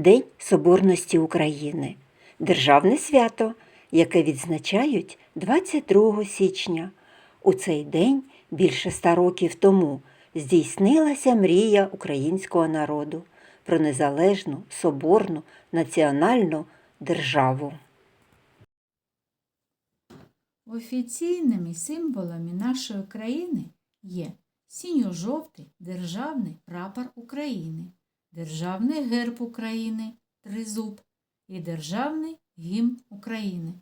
День Соборності України державне свято, яке відзначають 22 січня. У цей день більше ста років тому здійснилася мрія українського народу про незалежну, соборну, національну державу. Офіційними символами нашої країни є синьо-жовтий державний прапор України, державний герб України тризуб і державний гімн України.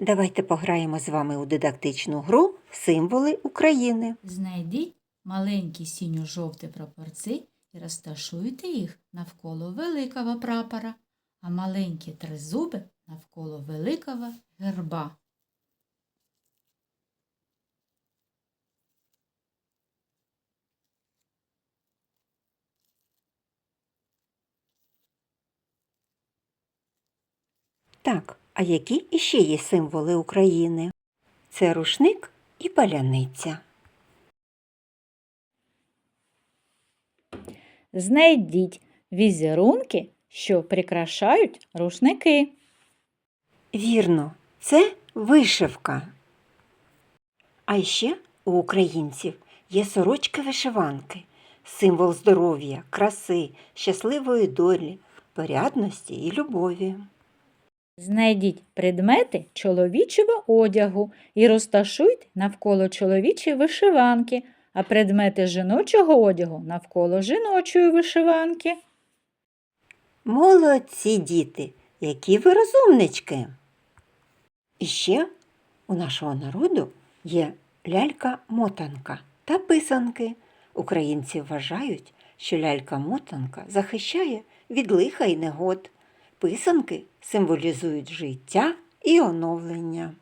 Давайте пограємо з вами у дидактичну гру Символи України. Знайдіть маленькі синьо-жовті прапорці і розташуйте їх навколо великого прапора, а маленькі тризуби навколо великого герба. Так, а які іще є символи України? Це рушник і паляниця. Знайдіть візерунки, що прикрашають рушники. Вірно, це вишивка. А ще у українців є сорочки вишиванки, символ здоров'я, краси, щасливої долі, порядності і любові. Знайдіть предмети чоловічого одягу і розташуйте навколо чоловічої вишиванки, а предмети жіночого одягу навколо жіночої вишиванки. Молодці діти, які ви розумнички. І ще у нашого народу є лялька-мотанка та писанки. Українці вважають, що лялька-мотанка захищає від лиха і негод. Писанки символізують життя і оновлення.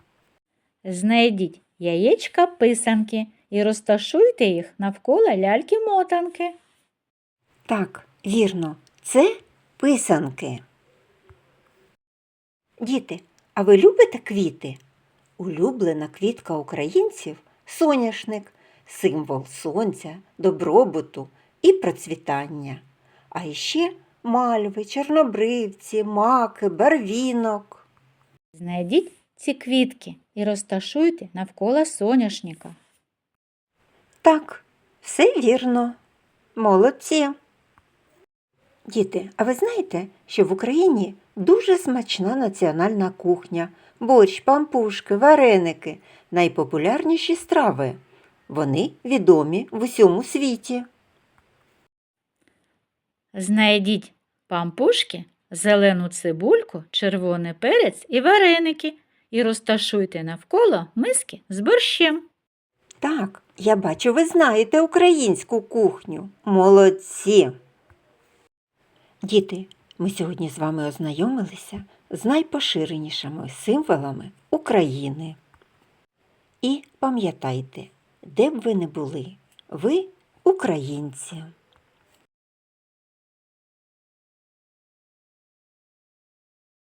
Знайдіть яєчка писанки і розташуйте їх навколо ляльки-мотанки. Так, вірно, це писанки. Діти, а ви любите квіти? Улюблена квітка українців соняшник, символ сонця, добробуту і процвітання. А іще мальви, чорнобривці, маки, барвінок. Знайдіть ці квітки і розташуйте навколо соняшника. Так, все вірно. Молодці. Діти, а ви знаєте, що в Україні дуже смачна національна кухня, борщ, пампушки, вареники найпопулярніші страви. Вони відомі в усьому світі. Знайдіть пампушки, зелену цибульку, червоний перець і вареники і розташуйте навколо миски з борщем. Так, я бачу, ви знаєте українську кухню. Молодці. Діти, ми сьогодні з вами ознайомилися з найпоширенішими символами України. І пам'ятайте, де б ви не були, ви українці.